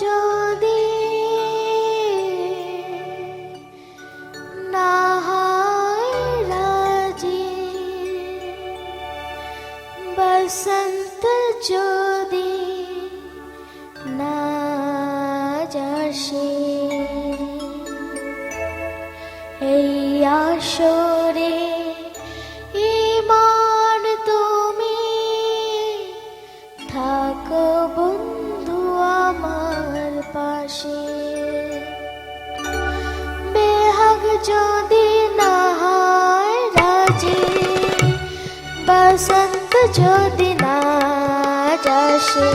যদি না হয় রাজি বসন্ত যদি না যাসে এই আসরে পাশে বেহাগ যদি না রাজি, বসন্ত যদি না যাসে।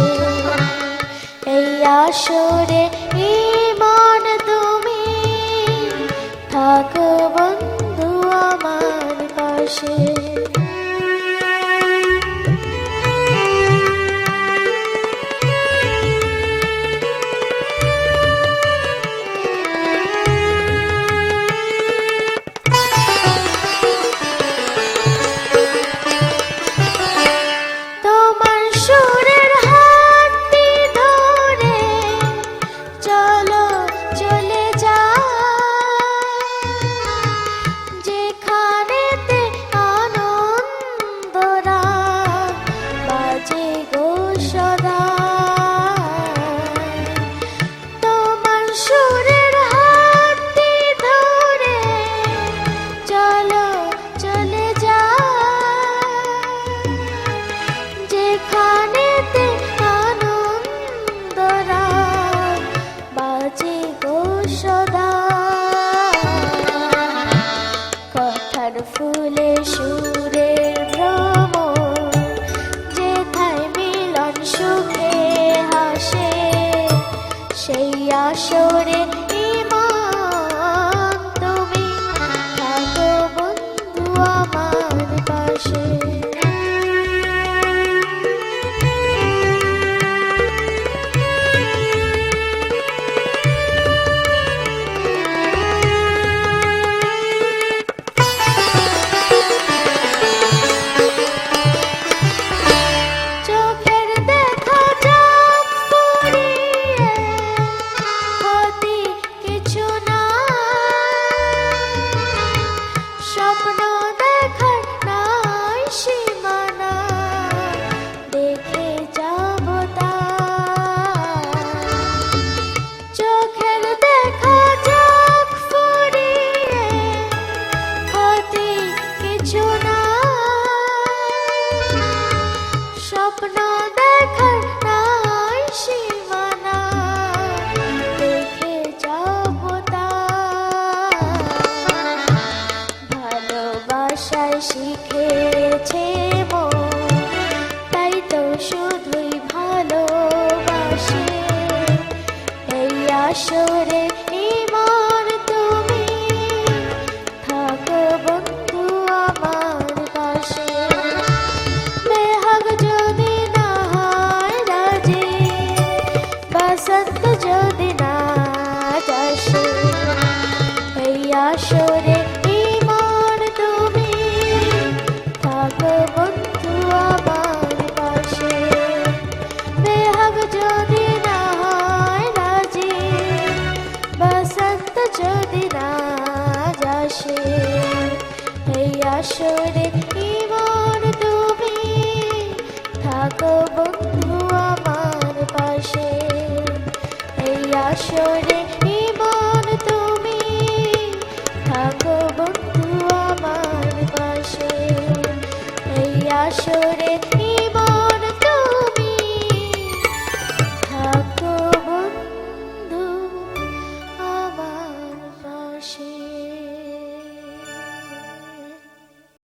এই আসরে ইমান তুমি, থাকো বন্ধু আমার পাশে। ফুলে সুরের ভ্রম যেথায় মিলন সুখে হাসে সেই আসরে শিখেছে তাই তো শুধুই ভালোবাসে। এই আসরে ইমান তুমি। থাকো বন্ধু আমার পাশে। বেহাগ যদি না রাজি, বসন্ত যদি না যাসে। যাসে এই আসরে তুমি থাকো বন্ধু আমার পাশে। এই আসরে ইমান তুমি থাকো বন্ধু আমার পাশে। এই আসরে